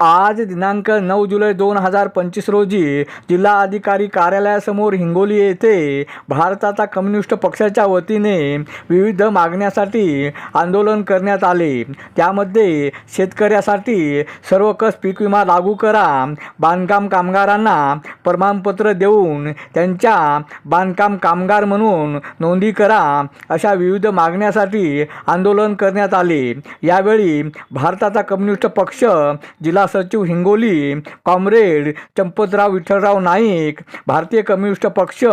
आज दिनांक नऊ जुलै दोन हजार पंचवीस रोजी जिल्हा अधिकारी कार्यालयासमोर हिंगोली येथे भारताचा कम्युनिस्ट पक्षाच्या वतीने विविध मागण्यासाठी आंदोलन करण्यात आले. त्यामध्ये शेतकऱ्यासाठी सर्वकष पीक विमा लागू करा बांधकाम कामगारांना प्रमाणपत्र देऊन त्यांच्या बांधकाम कामगार म्हणून नोंदी करा अशा विविध मागण्यासाठी आंदोलन करण्यात आले. यावेळी भारताचा कम्युनिस्ट पक्ष जिल्हा सचिव हिंगोली कॉम्रेड चंपतराव विठ्ठलराव नाईक भारतीय कम्युनिस्ट पक्ष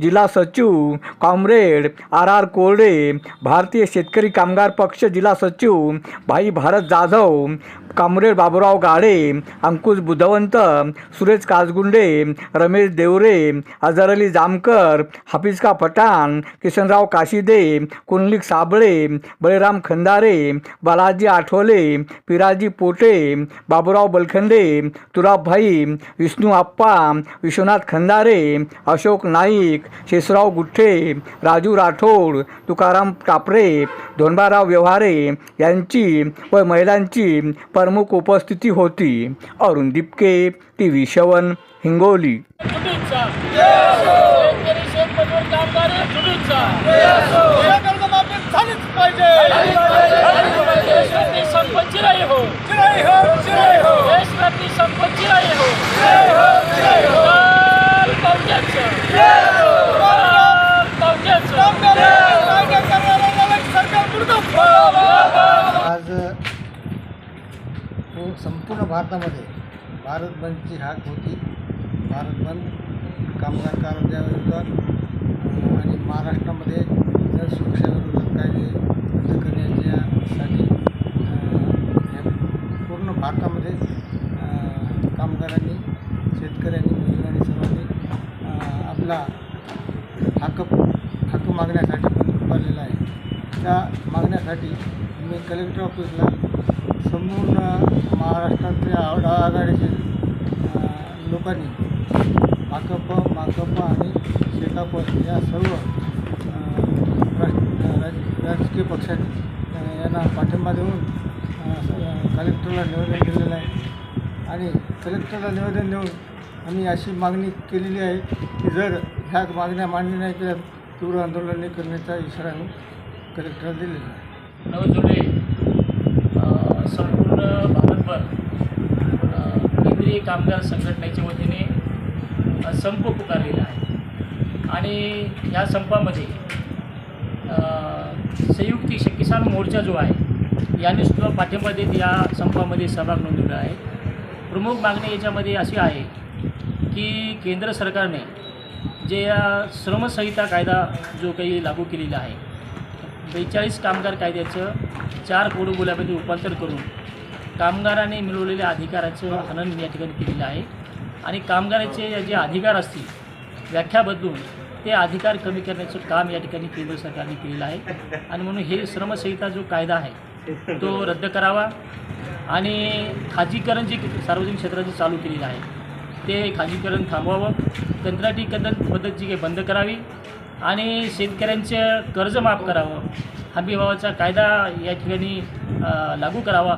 जिल्हा सचिव कॉम्रेड आर आर कोरडे भारतीय शेतकरी कामगार पक्ष जिल्हा सचिव भाई भारत जाधव कामरेड बाबुराव गाडे अंकुश बुधवंत सुरेश काजगुंडे रमेश देवरे अजहर अली जामकर हाफिजका पठाण किशनराव काशिदे कुंडलिक साबळे बळीराम खंदारे बालाजी आठवले पिराजी पोटे बाबुराव बलखंडे तुराबभाई विष्णू आप्पा विश्वनाथ खंदारे अशोक नाईक शेषराव गुठ्ठे राजू राठोड तुकाराम कापरे धोंडबाराव व्यवहारे यांची व महिलांची प्रमुख उपस्थिती होती अरुण दिपके टी व्ही शवन हिंगोली. शुभेच्छा संपूर्ण भारतामध्ये भारत बंदची हाक होती. भारत बंद कामगार कामगारांविरोधात आणि महाराष्ट्रामध्ये जर सुरक्षेविरोधात कायदे रद्द करण्याच्यासाठी पूर्ण भारतामध्ये कामगारांनी शेतकऱ्यांनी मजुरांनी सर्वांनी आपला हक्क हक्क मागण्यासाठी पण पुकारलेला आहे. त्या मागण्यासाठी मी कलेक्टर ऑफिसला संपूर्ण महाराष्ट्रातल्या आघा आघाडीचे लोकांनी भाकप माकप आणि शेकाप या सर्व राज- राजकीय पक्षांनी यांना पाठिंबा देऊन कलेक्टरला निवेदन दिलेलं आहे. आणि कलेक्टरला निवेदन देऊन आम्ही अशी मागणी केलेली आहे की जर ह्या मागण्या मान्य नाही केल्या तीव्र आंदोलने करण्याचा इशारा आम्ही कलेक्टरला दिलेला आहे. नऊ संपूर्ण भारतभर केंद्रीय कामगार संघटनेच्या वतीने संप पुकारलेला आहे. आणि या संपामध्ये संयुक्ती संयुक्त किसान मोर्चा जो आहे यांनी सुद्धा पाठिंबा देत या संपामध्ये सहभाग नोंदवला आहे. प्रमुख मागणी याच्यामध्ये अशी आहे की केंद्र सरकारने जे या श्रमसंहिता कायदा जो काही लागू केलेला आहे बेचाळीस कामगार कायद्याचं चार कोडू बोलामध्ये रूपांतर करून कामगाराने मिळवलेल्या अधिकाराचं हनन या ठिकाणी केलेलं आहे. आणि कामगाराचे जे अधिकार असतील व्याख्या बदलून ते अधिकार कमी करण्याचं काम या ठिकाणी केंद्र सरकारने केलेलं आहे. आणि म्हणून हे श्रमसंहिता जो कायदा आहे तो रद्द करावा. आणि खाजगीकरण जे सार्वजनिक क्षेत्राचे चालू केलेलं आहे ते खाजगीकरण थांबवावं. कंत्राटी कदन पद्धत जी काही बंद करावी. आणि शेतकऱ्यांचं कर्ज माफ करावं. हमीभावाचा कायदा या ठिकाणी लागू करावा.